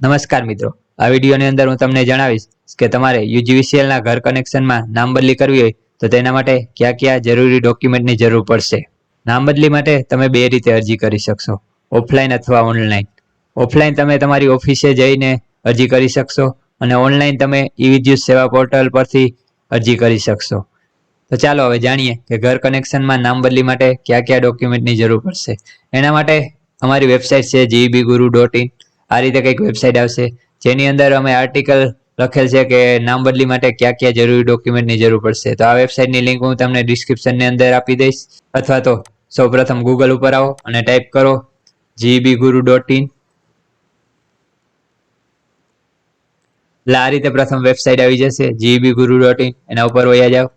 નમસ્કાર મિત્રો. આ વિડીયોની અંદર હું તમને જણાવીશ કે તમારે UGVCL ના ઘર કનેક્શનમાં નામ બદલી કરવી હોય તો તેના માટે કયા કયા જરૂરી ડોક્યુમેન્ટની જરૂર પડશે. નામ બદલી માટે તમે બે રીતે અરજી કરી શકશો. ઓફલાઈન અથવા ઓનલાઈન. ઓફલાઈન તમે તમારી ઓફિસે જઈને અરજી કરી શકશો અને ઓનલાઈન તમે ઈ વિદ્યુત સેવા પોર્ટલ પરથી અરજી કરી શકશો. તો ચાલો હવે જાણીએ કે ઘર કનેક્શનમાં નામ બદલી માટે કયા કયા ડોક્યુમેન્ટની જરૂર પડશે. એના માટે અમારી વેબસાઇટ છે જીબી ગુરુ ડોટ ઇન. આ રીતે કંઈક વેબસાઇટ આવશે. જેની અંદર અમે આર્ટિકલ લખેલ છે કે નામ બદલી માટે કયા કયા જરૂરી ડોક્યુમેન્ટની જરૂર પડશે. તો આ વેબસાઇટની લિંક હું તમને ડિસ્ક્રિપ્શનની અંદર આપી દઈશ. અથવા તો સૌપ્રથમ ગૂગલ ઉપર આવો અને ટાઈપ કરો જીબી ગુરુ ડોટ ઇન એટલે આ રીતે પ્રથમ વેબસાઇટ આવી જશે જીબી ગુરુ ડોટ ઇન એના ઉપર વયા જાઓ.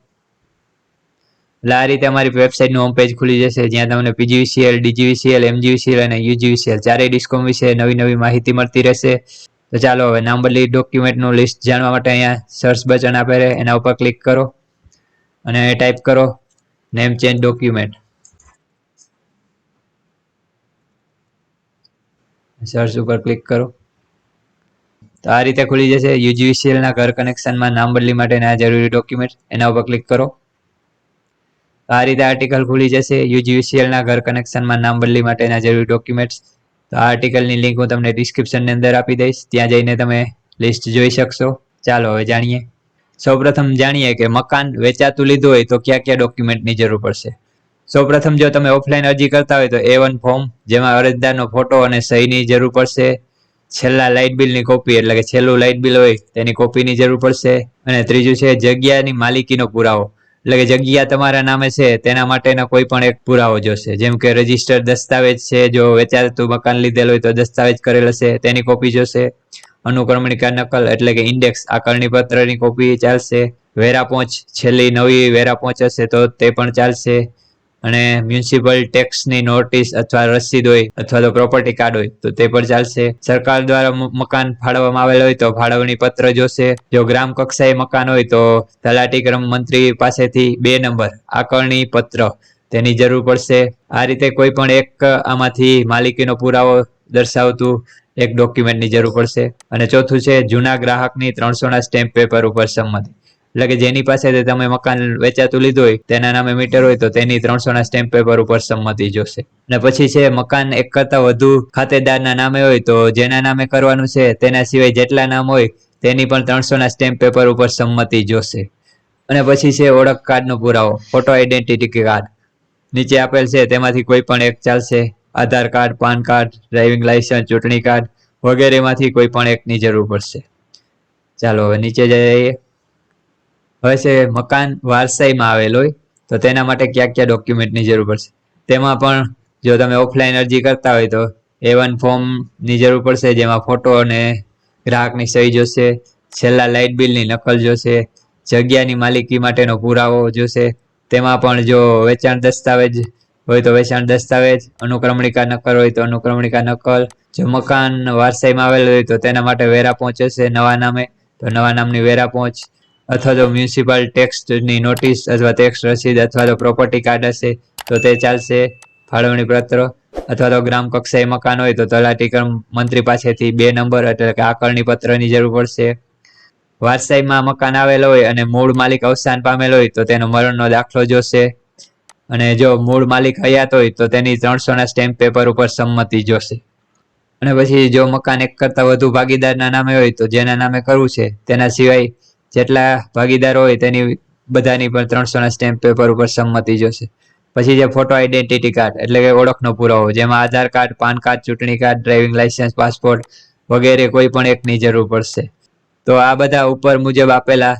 એટલે આ રીતે અમારી વેબસાઇટનું હોમ પેજ ખુલી જશે, જ્યાં તમને પીજીવીસીએલ ડીજીવીસીએલ એમજીવીસીએલ અને યુજીવીસીએલ ચારેય ડિસ્કોમ વિશે નવી નવી માહિતી મળતી રહેશે. તો ચાલો હવે નામ બદલી ડોક્યુમેન્ટનું લિસ્ટ જાણવા માટે અહીંયા સર્ચ બટન આપે રહે, એના ઉપર ક્લિક કરો અને ટાઈપ કરો નેમ ચેન્જ ડોક્યુમેન્ટ સર્ચ ઉપર ક્લિક કરો. તો આ રીતે ખુલી જશે યુજીવીસીએલ ના ઘર કનેક્શનમાં નામ બદલી માટેના જરૂરી ડોક્યુમેન્ટ એના ઉપર ક્લિક કરો. આ રીતે આર્ટિકલ ખુલી જશે. યુજીવીસીએલ ના ઘર કનેક્શનમાં નામ બદલી માટેના જરૂરી ડોક્યુમેન્ટ્સ તો આ આર્ટિકલની લિંક હું તમને ડિસ્ક્રિપ્શનની અંદર આપી દઈશ. ત્યાં જઈને તમે લિસ્ટ જોઈ શકશો. ચાલો હવે જાણીએ. સૌપ્રથમ જાણીએ કે મકાન વેચાતું લીધું હોય તો કયા કયા ડોક્યુમેન્ટની જરૂર પડશે? સૌપ્રથમ જો તમે ઓફલાઈન અરજી કરતા હોય તો એ વન ફોર્મ જેમાં અરજદારનો ફોટો અને સહીની જરૂર પડશે. છેલ્લા લાઇટ બિલની કોપી એટલે કે છેલ્લું લાઇટ બિલ હોય, તેની કોપીની જરૂર પડશે. અને ત્રીજું છે જગ્યાની માલિકીનો પુરાવો. એટલે કે જગ્યા તમારા નામે છે, તેના માટેનો કોઈ પણ એક પુરાવો જોશે. જેમ કે રજિસ્ટર દસ્તાવેજ છે, જો વેચાતું મકાન લીધેલ હોય તો દસ્તાવેજ કરેલ હશે, તેની કોપી જોશે. અનુક્રમણિકા નકલ એટલે કે ઇન્ડેક્સ આકારણી પત્રની કોપી ચાલશે. વેરા પહોંચ, છેલ્લી નવી વેરા પહોંચ હશે તો તે પણ ચાલશે. અને મ્યુનિસિપલ ટેક્સની નોટિસ અથવા રસીદ હોય અથવા તો પ્રોપર્ટી કાર્ડ હોય, તો તે પણ ચાલશે. સરકાર દ્વારા મકાન ફાળવવામાં આવેલ હોય તો ફાળવણી પત્ર જોશે. જો ગ્રામ કક્ષાએ મકાન હોય તો તલાટી ક્રમ મંત્રી પાસેથી બે નંબર આકરણી પત્ર તેની જરૂર પડશે. આ રીતે કોઈ પણ એક આમાંથી માલિકીનો પુરાવો દર્શાવતું એક ડોક્યુમેન્ટની જરૂર પડશે. અને ચોથું છે, જૂના ગ્રાહકની ત્રણસોના સ્ટેમ્પ પેપર ઉપર સંમતિ. એટલે કે જેની પાસેથી તમે મકાન વેચાતું લીધું હોય, તેના નામે મીટર હોય તો તેની ત્રણસોના સ્ટેમ્પ પેપર ઉપર સંમતિ જોશે. અને પછી છે, મકાન એક કરતાં વધુ ખાતેદારના નામે હોય તો જેના નામે કરવાનું છે, તેના સિવાય જેટલા નામ હોય, તેની પણ ત્રણસોના સ્ટેમ્પ પેપર ઉપર સંમતિ જોશે. અને પછી છે, ઓળખ કાર્ડનો પુરાવો ફોટો આઈડેન્ટિટી કાર્ડ નીચે આપેલ છે, તેમાંથી કોઈ પણ એક ચાલશે. Aadhaar card, PAN card driving licence ચૂંટણી કાર્ડ વગેરેમાંથી કોઈ પણ એકની જરૂર પડશે. ચાલો, હવે નીચે જઈએ. હવે છે મકાન વારસાઈમાં આવેલ હોય, તો તેના માટે કયા કયા ડોક્યુમેન્ટની જરૂર પડશે? તેમાં પણ જો તમે ઓફલાઈન અરજી કરતા હોય તો એ વન ફોર્મની જરૂર પડશે, જેમાં ફોટો અને ગ્રાહકની સહી જોશે, છેલ્લા લાઇટ બિલની નકલ જોશે, જગ્યાની માલિકી માટેનો પુરાવો જોશે, તેમાં પણ જો વેચાણ દસ્તાવેજ હોય તો વેચાણ દસ્તાવેજ, અનુક્રમણિકા નકલ હોય તો અનુક્રમણિકા નકલ, જો મકાન વારસાઈમાં આવેલ હોય તો તેના માટે વેરા પહોંચશે નવા નામે, તો નવા નામની વેરા પહોંચ અથવા તો મ્યુનિસિપલ ટેક્સની નોટિસ અથવા ટેક્સ રસીદ અથવા તો પ્રોપર્ટી કાર્ડ હશે, તો તે ચાલશે ફાળવણી પત્ર. અથવા તો ગ્રામ કક્ષાએ મકાન હોય, તો તલાટી મંત્રી પાસેથી બે નંબર, એટલે કે આકરણી પત્રની જરૂર પડશે. વારસાઈમાં મકાન આવેલો હોય અને મૂળ માલિક અવસાન પામેલ હોય, તો તેનો મરણનો દાખલો જોશે. અને જો મૂળ માલિક હયાત હોય, તો તેની ત્રણસોના સ્ટેમ્પ પેપર ઉપર સંમતિ જોશે. અને પછી જો મકાન એક કરતાં વધુ ભાગીદારના નામે હોય, તો જેના નામે કરવું છે, તેના સિવાય જેટલા ભાગીદારો હોય તેની બધાની પણ ત્રણસોના સ્ટેમ્પ પેપર ઉપર સંમતિ જોશે. પછી જે ફોટો આઈડેન્ટિટી કાર્ડ એટલે કે ઓળખનો પુરાવો, જેમાં આધાર કાર્ડ પાન કાર્ડ ચૂંટણી કાર્ડ ડ્રાઇવિંગ લાઇસન્સ પાસપોર્ટ વગેરે કોઈ પણ એકની જરૂર પડશે. તો આ બધા ઉપર મુજબ આપેલા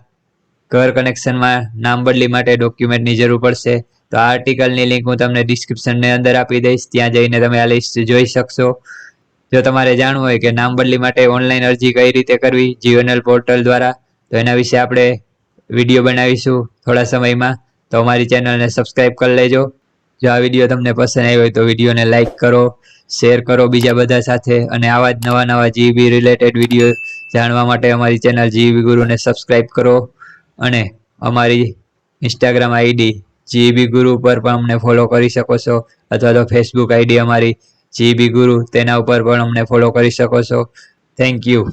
ઘર કનેક્શનમાં નામ બદલી માટે ડોક્યુમેન્ટની જરૂર પડશે. તો આ આર્ટિકલની લિંક હું તમને ડિસ્ક્રિપ્શનની અંદર આપી દઈશ. ત્યાં જઈને તમે આ લિસ્ટ જોઈ શકશો. જો તમારે જાણવું હોય કે નામ બદલી માટે ઓનલાઈન અરજી કઈ રીતે કરવી જીઓનલ પોર્ટલ દ્વારા તો એના વિશે આપણે વીડિયો બનાવીશું થોડા સમયમાં. તો અમારી ચેનલને સબસ્ક્રાઈબ કરી લેજો. જો આ વીડિયો તમને પસંદ આવ્યો હોય તો વિડીયોને લાઇક કરો શેર કરો બીજા બધા સાથે અને આવા જ નવા નવા જીબી રિલેટેડ વીડિયો જાણવા માટે અમારી ચેનલ જીબી ગુરુને સબસ્ક્રાઈબ કરો. અને અમારી ઇન્સ્ટાગ્રામ આઈડી જીબી ગુરુ પર પણ અમને ફોલો કરી શકો છો. અથવા તો ફેસબુક આઈડી અમારી જીબી ગુરુ તેના ઉપર પણ અમને ફોલો કરી શકો છો. Thank you